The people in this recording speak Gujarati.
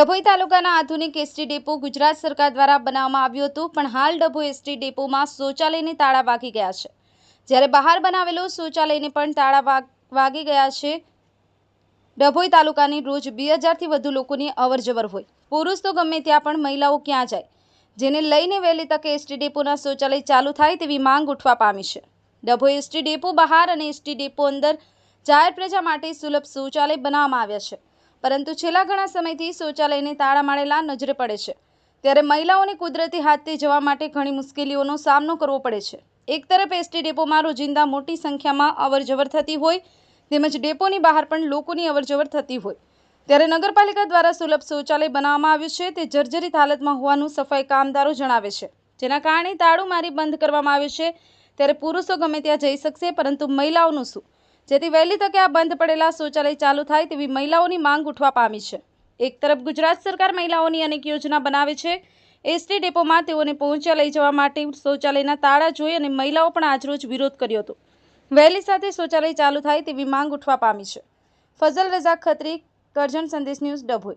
ડભોઈ તાલુકાના આધુનિક એસટી ડેપો ગુજરાત સરકાર દ્વારા બનાવવામાં આવ્યું હતું, પણ હાલ ડભોઈ એસટી ડેપોમાં શૌચાલયને તાળા વાગી ગયા છે. જ્યારે બહાર બનાવેલું શૌચાલયને પણ તાળા વાગ ગયા છે. ડભોઈ તાલુકાની રોજ બે હજારથી વધુ લોકોની અવરજવર હોય. પુરુષ તો ગમે ત્યાં પણ મહિલાઓ ક્યાં જાય. જેને લઈને વહેલી તકે એસટી ડેપોના શૌચાલય ચાલુ થાય તેવી માંગ ઉઠવા પામી છે. ડભોઈ એસટી ડેપો બહાર અને એસટી ડેપો અંદર જાહેર પ્રજા માટે સુલભ શૌચાલય બનાવવામાં આવ્યા છે. પરંતુ છેલ્લા ઘણા સમયથી શૌચાલયને તાળા મારેલા નજરે પડે છે. ત્યારે મહિલાઓને કુદરતી હાથે જવા માટે ઘણી મુશ્કેલીઓનો સામનો કરવો પડે છે. એક તરફ એસટી ડેપોમાં રોજિંદા મોટી સંખ્યામાં અવરજવર થતી હોય, તેમજ ડેપોની બહાર પણ લોકોની અવરજવર થતી હોય. ત્યારે નગરપાલિકા દ્વારા સુલભ શૌચાલય બનાવવામાં આવ્યું છે તે જર્જરિત હાલતમાં હોવાનું સફાઈ કામદારો જણાવે છે. જેના કારણે તાળું મારી બંધ કરવામાં આવ્યું છે. ત્યારે પુરુષો ગમે ત્યાં જઈ શકશે, પરંતુ મહિલાઓનું શું? જેથી વહેલી તકે આ બંધ પડેલા શૌચાલય ચાલુ થાય તેવી મહિલાઓની માંગ ઉઠવા પામી છે. એક તરફ ગુજરાત સરકાર મહિલાઓની અનેક યોજના બનાવે છે. એસટી ડેપોમાં તેઓને પહોંચ્યા લઈ જવા માટે શૌચાલયના તાળા જોઈ અને મહિલાઓ પણ આજરોજ વિરોધ કર્યો હતો. વહેલી સાથે શૌચાલય ચાલુ થાય તેવી માંગ ઉઠવા પામી છે. ફઝલ રઝાક ખત્રી, કરજણ સંદેશ ન્યૂઝ ડભોઈ.